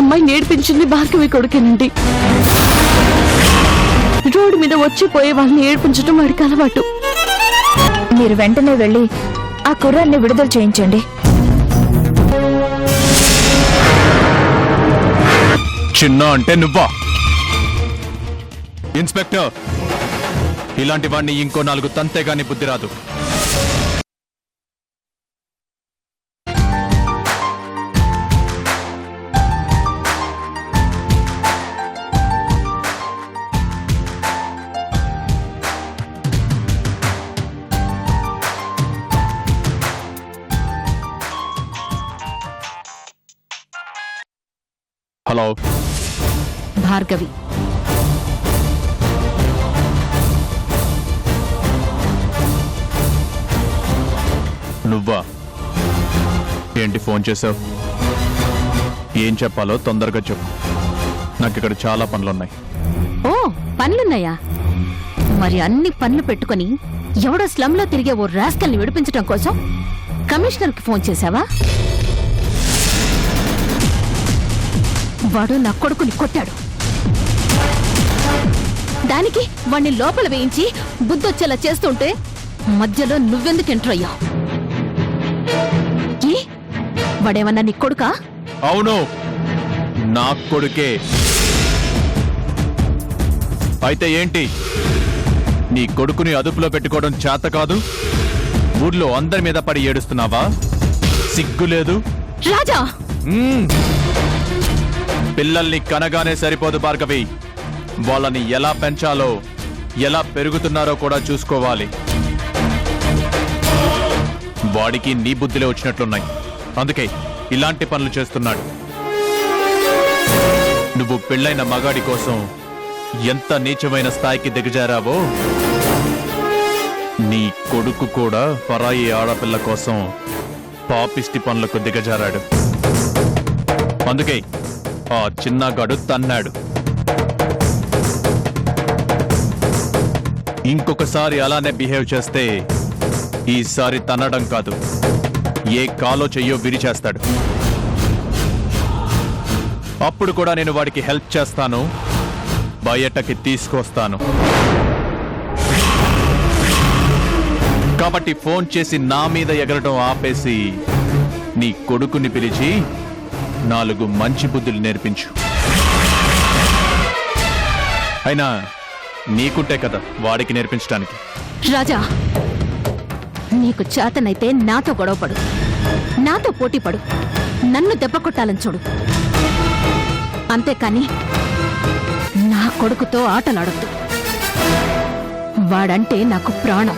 అమ్మాయి నేర్పించింది భార్గవి కొడుకేనండి. రోడ్డు మీద వచ్చి పోయే వాళ్ళని ఏడిపించడం వాడికి అలవాటు. మీరు వెంటనే వెళ్ళి ఆ కుర్రాన్ని విడుదల చేయించండి. చిన్న అంటే నువ్వా? ఇన్స్పెక్టర్ ఇలాంటి వాడిని ఇంకో నాలుగు తంతే గాని బుద్ధి రాదు. హలో. భార్గవి. నువ్వా? ఏంటి ఫోన్ చేసావు ఏం చెప్పాలో తొందరగా చెప్పు. నాకు ఇక్కడ చాలా పనులున్నాయి. ఓ పనులున్నాయా? మరి అన్ని పనులు పెట్టుకొని ఎవడో స్లమ్లో తిరిగే ఓ రాస్కల్ని విడిపించడం కోసం కమిషనర్కి ఫోన్ చేశావా? వాడు నా కొడుకుని కొట్టాడు. దానికి వాణ్ణి లోపల వేయించి బుద్ధొచ్చేలా చేస్తుంటే మధ్యలో నువ్వెందుకు ఎంటర్ అయ్యావు? ఏ? వాడేమన్నా నీ కొడుకా? అవును. నా కొడుకే. అయితే ఏంటి? నీ కొడుకుని అదుపులో పెట్టుకోవడం చేత కాదు? ఊర్లో అందరి మీద పడి ఏడుస్తున్నావా? సిగ్గు లేదు? రాజా! మ్మ్. పిల్లల్ని కనగానే సరిపోదు భార్గవి. వాళ్ళని ఎలా పెంచాలో ఎలా పెరుగుతున్నారో కూడా చూసుకోవాలి. వాడికి నీ బుద్ధిలో వచ్చినట్లున్నాయి. అందుకే ఇలాంటి పనులు చేస్తున్నాడు. నువ్వు పెళ్ళైన మగాడి కోసం ఎంత నీచమైన స్థాయికి దిగజారావో నీ కొడుకు కూడా పరాయి ఆడపిల్ల కోసం పాపిష్టి పనులకు దిగజారాడు. అందుకే ఆ చిన్నగాడు తన్నాడు. ఇంకొకసారి అలానే బిహేవ్ చేస్తే ఈసారి తన్నడం కాదు. ఏ కాలో చెయ్యో విరిచేస్తాడు. అప్పుడు కూడా నేను వాడికి హెల్ప్ చేస్తాను. బయటకి తీసుకొస్తాను. కాబట్టి ఫోన్ చేసి నా మీద ఎగరటం ఆపేసి నీ కొడుకుని పిలిచి నాలుగు మంచి బుద్ధులు నేర్పించు. అయినా నీకుంటే కదా వాడికి నేర్పించడానికి రాజా నీకు చేతనైతే నాతో గొడవపడు నాతో పోటీపడు నన్ను దెబ్బ కొట్టాలని చూడు. అంతేకాని నా కొడుకుతో ఆటలాడొద్దు. వాడంటే నాకు ప్రాణం.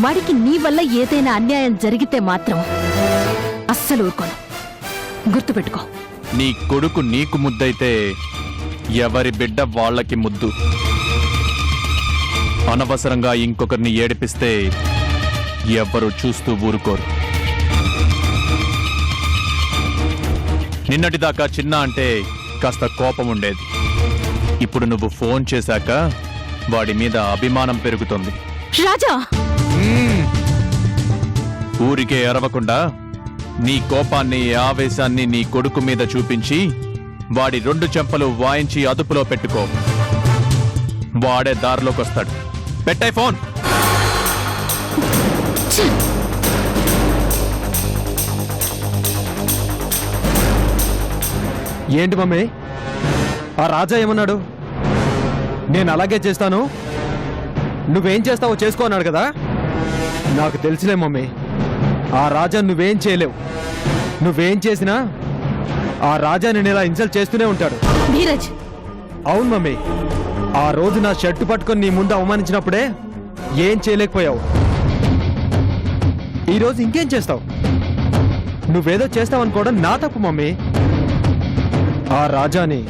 వాడికి నీ వల్ల ఏదైనా అన్యాయం జరిగితే మాత్రం అస్సలు ఊరుకోను. గుర్తుపెట్టుకో. నీ కొడుకు నీకు ముద్దైతే ఎవరి బిడ్డ వాళ్ళకి ముద్దు. అనవసరంగా ఇంకొకరిని ఏడిపిస్తే ఎవ్వరు చూస్తూ ఊరుకోరు. నిన్నటిదాకా చిన్న అంటే కాస్త కోపం ఉండేది. ఇప్పుడు నువ్వు ఫోన్ చేశాక వాడి మీద అభిమానం పెరుగుతుంది. రాజా! ఊరికే ఎరవకుండా నీ కోపాన్ని ఆవేశాన్ని నీ కొడుకు మీద చూపించి వాడి రెండు చెంపలు వాయించి అదుపులో పెట్టుకో. వాడే దారిలోకొస్తాడు. పెట్టాయి ఫోన్! ఏంటి మమ్మీ? ఆ రాజా ఏమన్నాడు? నేను అలాగే చేస్తాను. నువ్వేం చేస్తావో చేసుకో అన్నాడు కదా? నాకు తెలిసిలే మమ్మీ. ఆ రాజా నువ్వేం చేయలేవు. నువ్వేం చేసినా ఆ రాజా నేను ఇలా ఇన్సల్ట్ చేస్తూనే ఉంటాడు. ధీరజ్! అవును మమ్మీ. ఆ రోజు నా షర్టు పట్టుకొని నీ ముందు అవమానించినప్పుడే ఏం చేయలేకపోయావు. ఈరోజు ఇంకేం చేస్తావు? నువ్వేదో చేస్తావనుకోవడం నా తప్పు మమ్మీ. ఆ రాజాని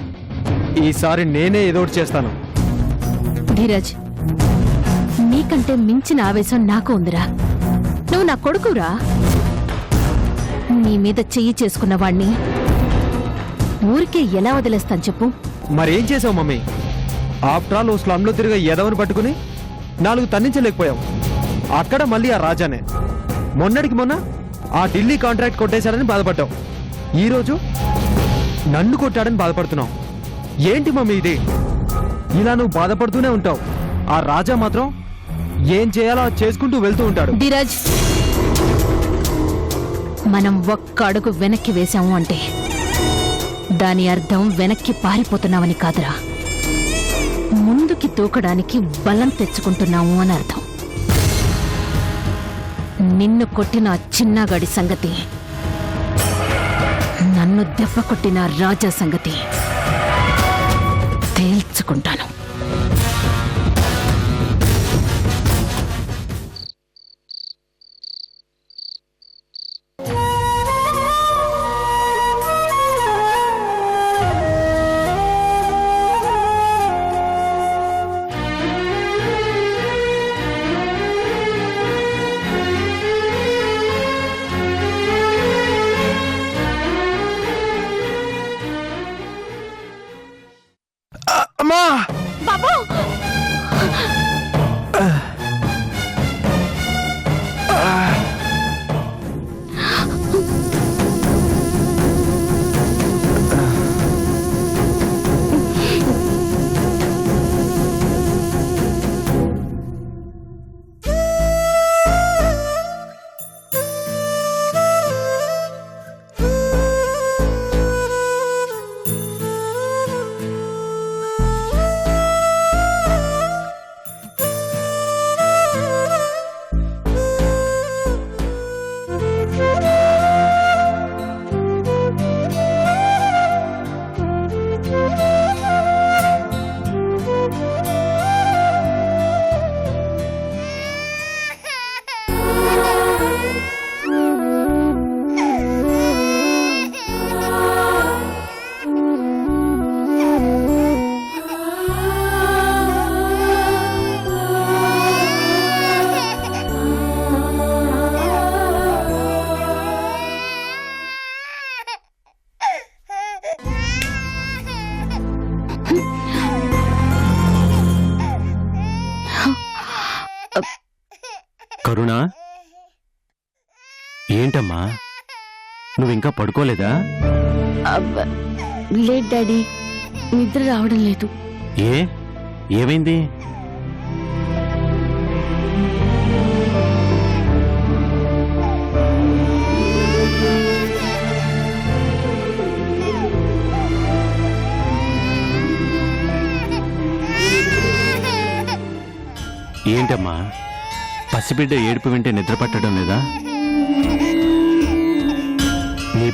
ఈసారి నేనే ఏదో ఒకటి చేస్తాను. ధీరజ్ నీకంటే మించిన ఆవేశం నాకు ఉందిరా. నువ్వు నా కొడుకురా? నీ మీద చెయ్యి చేసుకున్న వాణ్ణి ఊరికే ఎలా వదిలేస్తాను చెప్పు? మరేం చేసావు మమ్మీ? ఆఫ్టర్ ఆల్ ఓ స్లమ్లో తిరిగే ఎదవని పట్టుకుని నాలుగు తన్నించలేకపోయావు. అక్కడ మళ్ళీ ఆ రాజానే. మొన్నటికి మొన్న ఆ ఢిల్లీ కాంట్రాక్ట్ కొట్టేశాడని బాధపడ్డావు. ఈరోజు నన్ను కొట్టాడని బాధపడుతున్నావు. ఏంటి మమ్మీ ఇది? ఇలా నువ్వు బాధపడుతూనే ఉంటావు. ఆ రాజా మాత్రం ఏం చేయాలో చేసుకుంటూ వెళ్తూ ఉంటాడు. ధీరజ్ మనం ఒక్క అడుగు వెనక్కి వేశాము అంటే దాని అర్థం వెనక్కి పారిపోతున్నామని కాదురా. ముందుకి తూకడానికి బలం తెచ్చుకుంటున్నాము అని అర్థం. నిన్ను కొట్టిన చిన్నగాడి సంగతి నన్ను దెబ్బ కొట్టిన రాజా సంగతి తేల్చుకుంటాను. నువ్వింకా పడుకోలేదా? లేట్ డాడీ నిద్ర రావడం లేదు. ఏ? ఏమైంది? ఏంటమ్మా? పసిబిడ్డ ఏడుపు వింటే నిద్ర పట్టడం లేదా?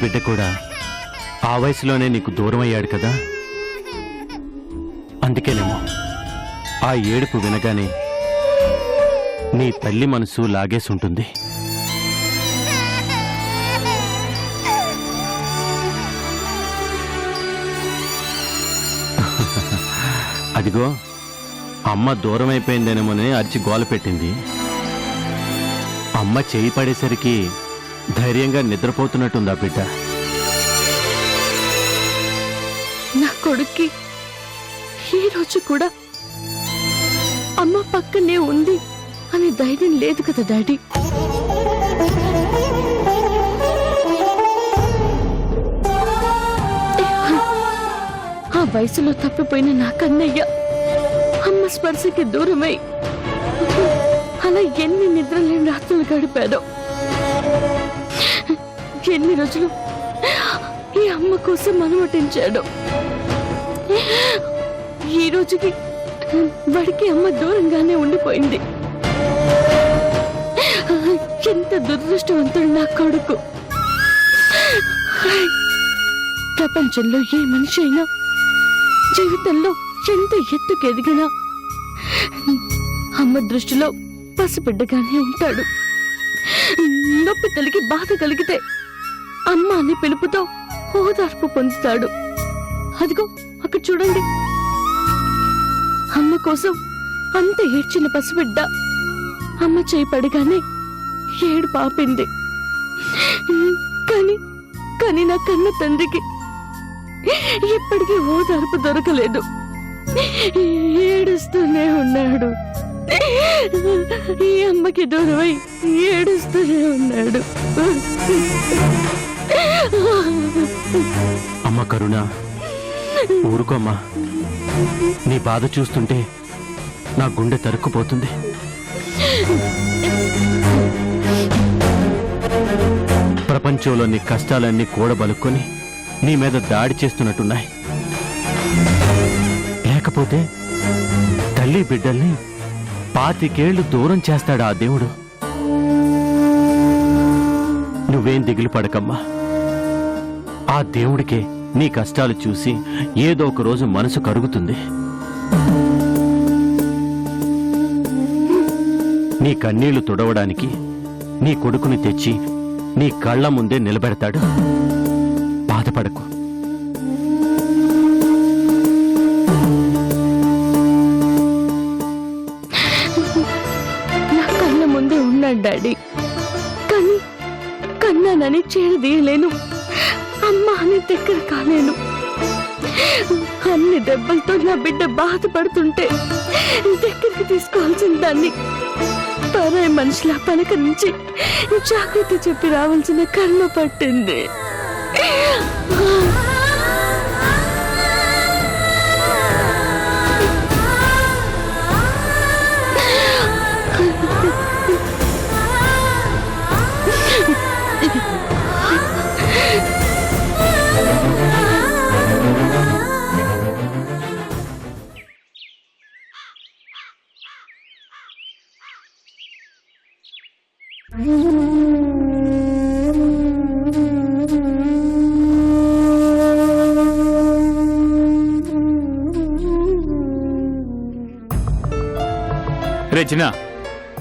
బిడ్డ కూడా ఆ వయసులోనే నీకు దూరం అయ్యాడు కదా? అందుకేనేమో ఆ ఏడుపు వినగానే నీ తల్లి మనసు లాగేసి ఉంటుంది అదిగో అమ్మ దూరం అయిపోయిందేనేమోనని అరిచి గోల పెట్టింది. అమ్మ చేయి పడేసరికి ధైర్యంగా నిద్రపోతున్నట్టుందా బిడ్డ? నా కొడుక్కి ఈ రోజు కూడా అమ్మ పక్కనే ఉంది అనే ధైర్యం లేదు కదా డాడీ. ఆ వయసులో తప్పిపోయిన నా కన్నయ్య అమ్మ స్పర్శకి దూరమై అలా ఎన్ని నిద్రలేని రాత్రులు గడిపాడో ఎన్ని రోజులు ఈ అమ్మ కోసం మనవటించాడు ఈ రోజుకి వాడికి అమ్మ దూరంగానే ఉండిపోయింది. ఎంత దురదృష్టవంతుడు నా కొడుకు. ప్రపంచంలో ఏ మనిషి అయినా జీవితంలో ఎంత ఎత్తుకెదిగినా అమ్మ దృష్టిలో పసిబిడ్డగానే ఉంటాడు. నొప్పి తలిగి బాధ కలిగితే అమ్మ అని పిలుపుతో ఓదార్పు పొందుతాడు. అదిగో అక్కడ చూడండి. అమ్మ కోసం అంత ఏడ్చిన పసిబిడ్డ అమ్మ చేయి పడగానే ఏడు పాపింది. కానీ కానీ నా కన్న తండ్రికి ఇప్పటికీ ఓదార్పు దొరకలేదు. ఏడుస్తూనే ఉన్నాడు. ఈ అమ్మకి దూరమై ఏడుస్తూనే ఉన్నాడు. అమ్మ కరుణ ఊరుకోమ్మా. నీ బాధ చూస్తుంటే నా గుండె తరుక్కుపోతుంది. ప్రపంచంలోని కష్టాలన్నీ కూడబలుక్కొని నీ మీద దాడి చేస్తున్నట్టున్నాయి. లేకపోతే తల్లి బిడ్డల్ని పాతికేళ్ళు దూరం చేస్తాడా ఆ దేవుడు? నువ్వేం దిగులు పడకమ్మా. ఆ దేవుడికే నీ కష్టాలు చూసి ఏదో ఒక రోజు మనసు కరుగుతుంది. నీ కన్నీళ్ళు తుడవడానికి నీ కొడుకుని తెచ్చి నీ కళ్ళ ముందే నిలబెడతాడు. బాధపడకు. నా కళ్ళ ముందే ఉన్నాడు డాడీ. కానీ కన్నానని చేరదీయలేను. ఆమె దగ్గర కాలేను. అన్ని దెబ్బలతో నా బిడ్డ బాధపడుతుంటే దగ్గరికి తీసుకోవాల్సిన దాన్ని పరాయి మనుషుల పలకరించి జాగ్రత్త చెప్పి రావాల్సిన కర్మ పట్టింది.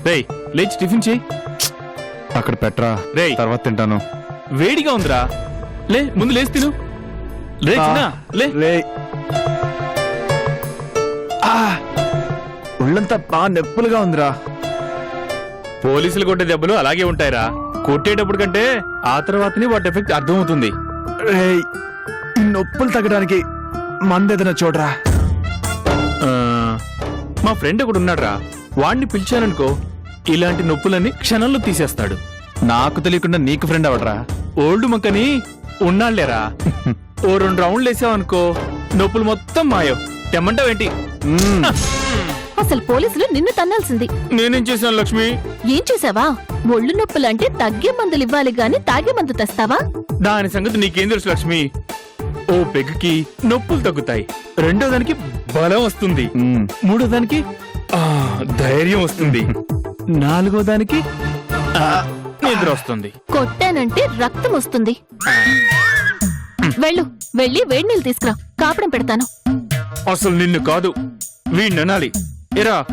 రేయ్ లేచి టిఫిన్ చేయి. అక్కడ పెట్టరా. రేయ్. తర్వాత తింటాను. వేడిగా ఉందిరా. లే ముందు లేచి తిను. లే చిన్న లే. లే. ఆ! ఒళ్ళంతా బాగా నొప్పులుగా ఉందిరా. పోలీసులు కొట్టే దెబ్బలు అలాగే ఉంటాయిరా. కొట్టేటప్పుడు కంటే ఆ తర్వాతనే వాటి ఎఫెక్ట్ అర్థమవుతుంది. రేయ్ ఈ నొప్పులు తగ్గడానికి మందేదైనా చూడరా. ఆ, మా ఫ్రెండ్ ఒకడు ఉన్నాడురా. వాడిని పిలిచాననుకో ఇలాంటి నొప్పులన్నీ క్షణంలో తీసేస్తాడు. నాకు తెలియకుండా నీకు ఫ్రెండ్ అవడరా ఓల్డ్ మంకని ఉన్నాళ్ళేరా? ఓ రెండు రౌండ్లు వేసావనుకో నొప్పులు మొత్తం మాయం తెమ్మంటావేంటి? అసలు పోలీసులు నిన్ను తన్నాల్సింది. నేనేం చేశాను లక్ష్మి? ఏం చేసావా? ఒళ్ళు నొప్పులంటే తగ్గే మందులు ఇవ్వాలి గాని తాగే మందు తెస్తావా? దాని సంగతి నీకేం తెలుసు లక్ష్మి? ఓ పెగ్గుకి నొప్పులు తగ్గుతాయి. రెండో దానికి బలం వస్తుంది. మూడో దానికి ఆ, ధైర్యం వస్తుంది. నాలుగో దానికి? ఆ, నిద్ర వస్తుంది. కొట్టానంటే రక్తం వస్తుంది. వెళ్ళు వెళ్ళి వేడి నీళ్ళు తీసుకురా. కాపడం పెడతాను. అసలు నిన్ను కాదు. వీణ్ణి అనాలి. ఎరా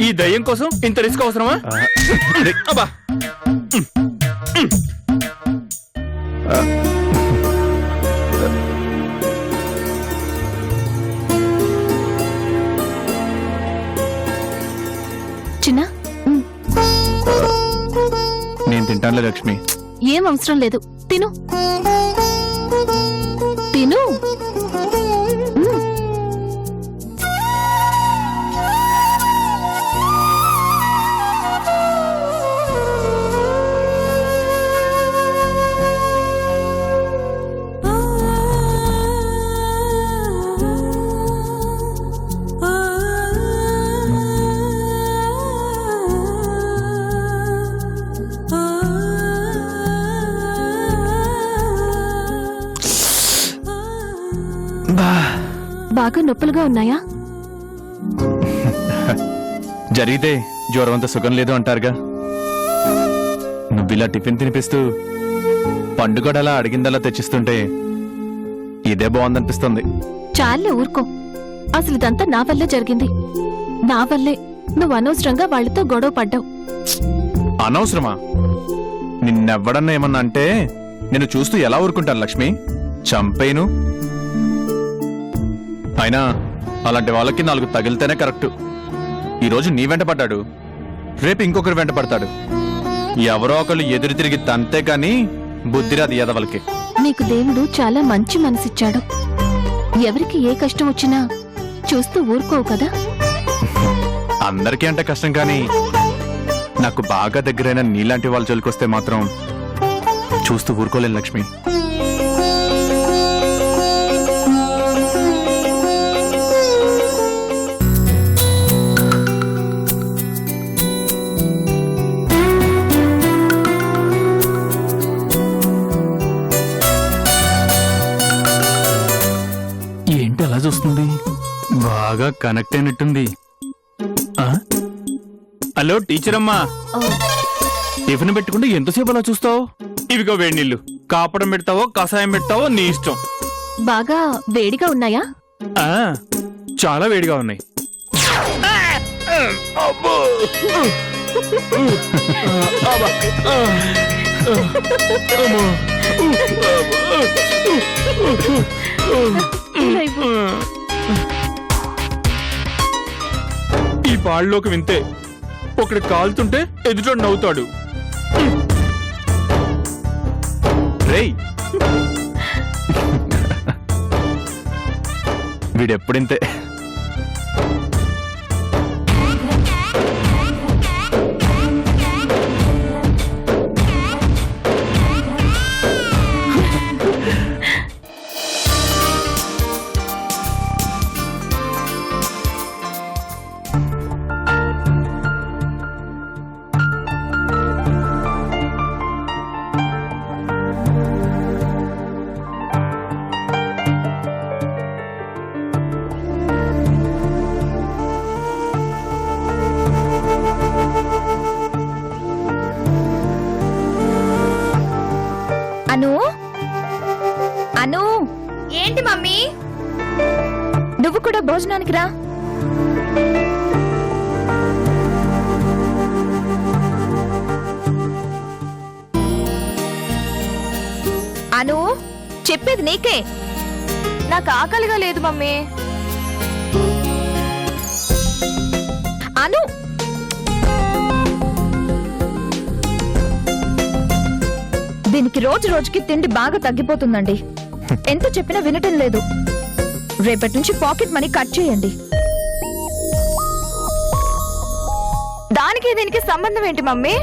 ఈ దయ్యం కోసం ఇంత రిస్క్ అవసరమా? అబ్బా. నేను లక్ష్మి. ఏం అవసరం లేదు. తిను. తిను. బాగా నొప్పులుగా ఉన్నాయా? జరిగితే జ్వరం అంత సుఖం లేదు అంటారుగా. నువ్వు ఇలా టిఫిన్ తినిపిస్తూ పండుగడలా అడిగిందలా తెచ్చిస్తుంటే ఇదే బాగుందనిపిస్తుంది. చాలే ఊరుకో. అసలు ఇదంతా నా వల్లే జరిగింది. నా వల్లే నువ్వు అనవసరంగా వాళ్ళతో గొడవ పడ్డావు. అనవసరమా? నిన్నెవ్వడన్నా ఏమన్నా అంటే నేను చూస్తూ ఎలా ఊరుకుంటాను లక్ష్మి? చంపేను అయినా అలాంటి వాళ్ళకి నాలుగు తగిలితేనే కరెక్ట్. ఈరోజు నీ వెంట పడ్డాడు. రేపు ఇంకొకరు వెంట పడతాడు. ఎవరో ఒకళ్ళు ఎదురు తిరిగి తంతే కాని బుద్ధిరాది ఎదవలకి నీకు దేవుడు చాలా మంచి మనసిచ్చాడు. ఎవరికి ఏ కష్టం వచ్చినా చూస్తూ ఊరుకోవు కదా? అందరికీ అంటే కష్టం కానీ నాకు బాగా దగ్గరైన నీలాంటి వాళ్ళ జోలికొస్తే మాత్రం చూస్తూ ఊరుకోలేను లక్ష్మి. బాగా కనెక్ట్ అయినట్టుంది? హలో టీచర్ అమ్మా టిఫిన్ పెట్టుకుంటే ఎంతసేపు అలా చూస్తావు? ఇవిగో వేడి నీళ్ళు. కాపడం పెడతావో కషాయం పెడతావో నీ ఇష్టం. బాగా వేడిగా ఉన్నాయా? ఆ, చాలా వేడిగా ఉన్నాయి. ఈ బాళ్ళలోకి వింతే ఒకడు కాలుతుంటే ఎదుట నవ్వుతాడు. రేయ్! వీడెప్పుడింతే నువ్వు కూడా భోజనానికి రా. అను చెప్పేది నీకే. నాకు ఆకలిగా లేదు మమ్మీ. అను. దీనికి రోజు రోజుకి తిండి బాగా తగ్గిపోతుందండి. ఎంత చెప్పినా వినటం లేదు. రేపటి నుంచి పాకెట్ మనీ కట్ చేయండి. దానికి దీనికి సంబంధం ఏంటి మమ్మీ?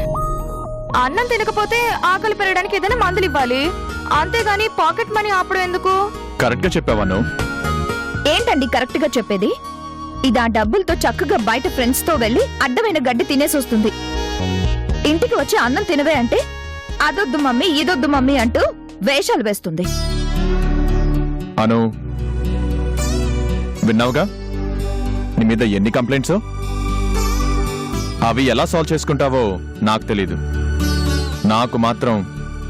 అన్నం తినకపోతే ఆకలి పెరగడానికి ఏదైనా మందులు ఇవ్వాలి. అంతేగాని పాకెట్ మనీ ఆపడం ఎందుకు? కరెక్ట్గా చెప్పావా నువ్వు? ఏంటండి కరెక్ట్గా చెప్పేది? ఇది ఆ డబ్బులతో చక్కగా బయట ఫ్రెండ్స్తో వెళ్ళి అడ్డమైన గడ్డి తినేసి వస్తుంది. ఇంటికి వచ్చి అన్నం తినవే అంటే అదొద్దు మమ్మీ ఇదొద్దు మమ్మీ అంటూ వేషాలు వేస్తుంది. అను విన్నావుగా? నీ మీద ఎన్ని కంప్లైంట్స్? అవి ఎలా సాల్వ్ చేసుకుంటావో నాకు తెలీదు. నాకు మాత్రం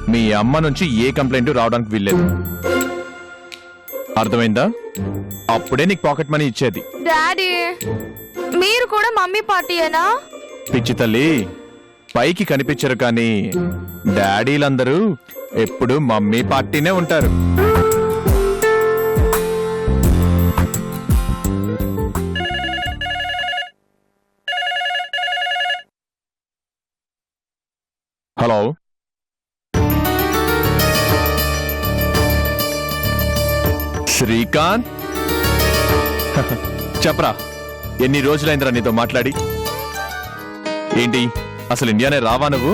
మీ అమ్మ నుంచి ఏ కంప్లైంట్ రావడానికి వీల్లేదు. అర్థమైందా? అప్పుడే నీకు పాకెట్ మనీ ఇచ్చేది. డాడీ మీరు కూడా మమ్మీ పార్టీయేనా? పిచ్చి తల్లి పైకి కనిపించరు కానీ డాడీలందరూ ఎప్పుడు మమ్మీ పార్టీనే ఉంటారు. ఖాన్ చెప్పరా ఎన్ని రోజులైందిరా నీతో మాట్లాడి? ఏంటి అసలు ఇండియానే రావా నువ్వు?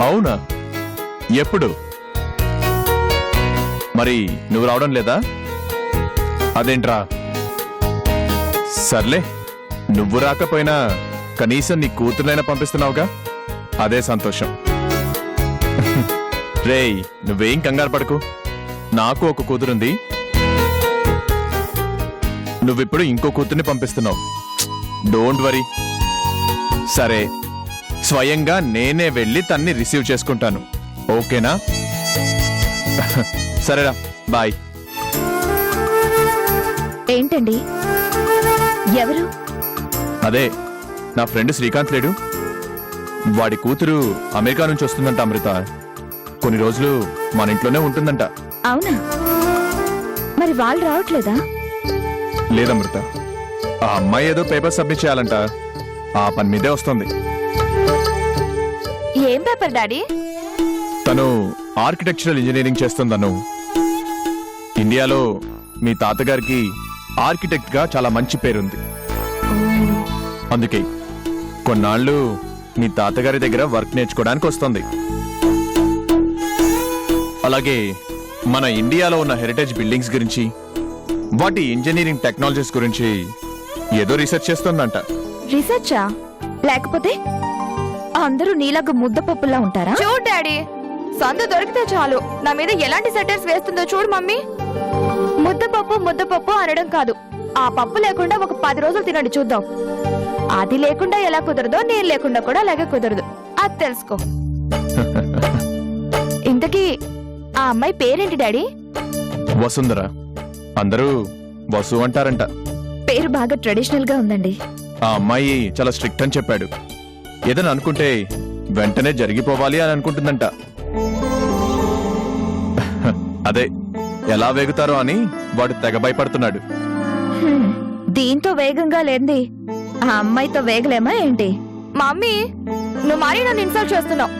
అవునా? ఎప్పుడు? మరి నువ్వు రావడం లేదా? అదేంట్రా? సర్లే నువ్వు రాకపోయినా కనీసం నీ కూతుర్నైనా పంపిస్తున్నావుగా? అదే సంతోషం. రేయ్ నువ్వేం కంగారు పడకు. నాకు ఒక కూతురుంది. నువ్విప్పుడు ఇంకో కూతుర్ని పంపిస్తున్నావు. Don't worry. సరే స్వయంగా నేనే వెళ్ళి తన్ని రిసీవ్ చేసుకుంటాను. ఓకేనా? సరేరా బాయ్. ఏంటండి? ఎవరు? అదే నా ఫ్రెండ్ శ్రీకాంత్ లేడు. వాడి కూతురు అమెరికా నుంచి వస్తుందంట అమృత. కొన్ని రోజులు మన ఇంట్లోనే ఉంటుందంట. అవునా? మరి వాళ్ళు రావట్లేదా? లేదమృత ఆ అమ్మాయి ఏదో పేపర్ సబ్మిట్ చేయాలంట. ఆ పని మీదే వస్తుంది. ఏం పేపర్ డాడీ? తను ఆర్కిటెక్చరల్ ఇంజనీరింగ్ చేస్తుందను. ఇండియాలో మీ తాతగారికి ఆర్కిటెక్ట్గా చాలా మంచి పేరుంది. అందుకే కొన్నాళ్ళు మీ తాతగారి దగ్గర వర్క్ నేర్చుకోవడానికి వస్తుంది. అలాగే మన ఇండియాలో ఉన్న హెరిటేజ్ బిల్డింగ్స్ గురించి వాటి ఇంజనీరింగ్ టెక్నాలజీస్ గురించి ఏదో రీసెర్చ్ చేస్తుందంట. రీసెర్చా లేకపోతే అందరూ నీలాగా ముద్దపప్పులా ఉంటారా? చూడు డాడీ సందు దొరికితే చాలు. నా మీద ఎలాంటి సెటర్స్ వేస్తుందో చూడు మమ్మీ. ముద్దపప్పు ముద్దపప్పు అనడం కాదు. ఆ పప్పు లేకుండా ఒక పది రోజులు తినండి చూద్దాం. అది లేకుండా ఎలా కుదరదో నేను లేకుండా కూడా అలాగే కుదరదు. అది తెలుసుకో. ఇంతకీ ఆ అమ్మాయి పేరేంటి డాడీ? వసుంధర. అందరూ వసు అంటారంట. పేరు బాగా ట్రెడిషనల్గా ఉందండి. ఆ అమ్మాయి చాలా స్ట్రిక్ట్ అని చెప్పాడు. ఏదైనా అనుకుంటే వెంటనే జరిగిపోవాలి అని అనుకుంటుందంట. అదే ఎలా వేగుతారో అని వాడు తెగ భయపడుతున్నాడు. హ్మ్, దీంతో వేగంగా లేంది. ఆ అమ్మాయితో వేగలేమా ఏంటి? మమ్మీ నువ్వు మరీ నన్ను ఇన్సల్ట్ చేస్తున్నావు.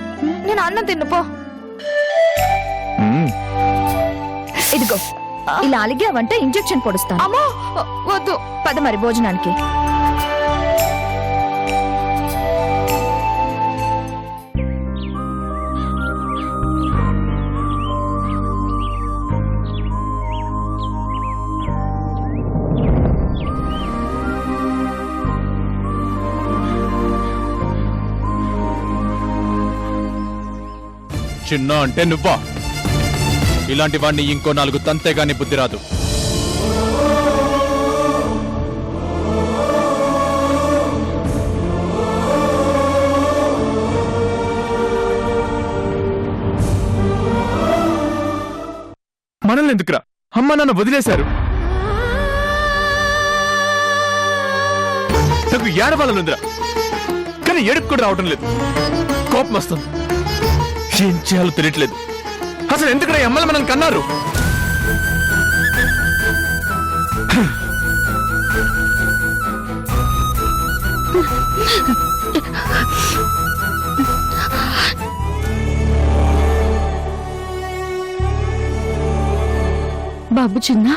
నేను అన్నం తిన్నుపో. ఇదిగో ఇలా అలిగావంటే ఇంజెక్షన్ పొడుస్తాను. అమ్మో వద్దు. పద మరి భోజనానికి. చిన్న అంటే నువ్వా? ఇలాంటి వాడిని ఇంకో నాలుగు తంతే గాని బుద్ధి రాదు. మనల్ని ఎందుకురా? అమ్మ నాన్న వదిలేశారు. నాకు ఏడవాలనుందిరా. కానీ ఏడుపు కూడా రావడం లేదు. కోపం వస్తుంది. ఏం చేయాలో తెలియట్లేదు. అసలు ఎందుకు ఎమ్మెల్యే అమ్మలు మనల్ని కన్నారు? బాబు చిన్నా?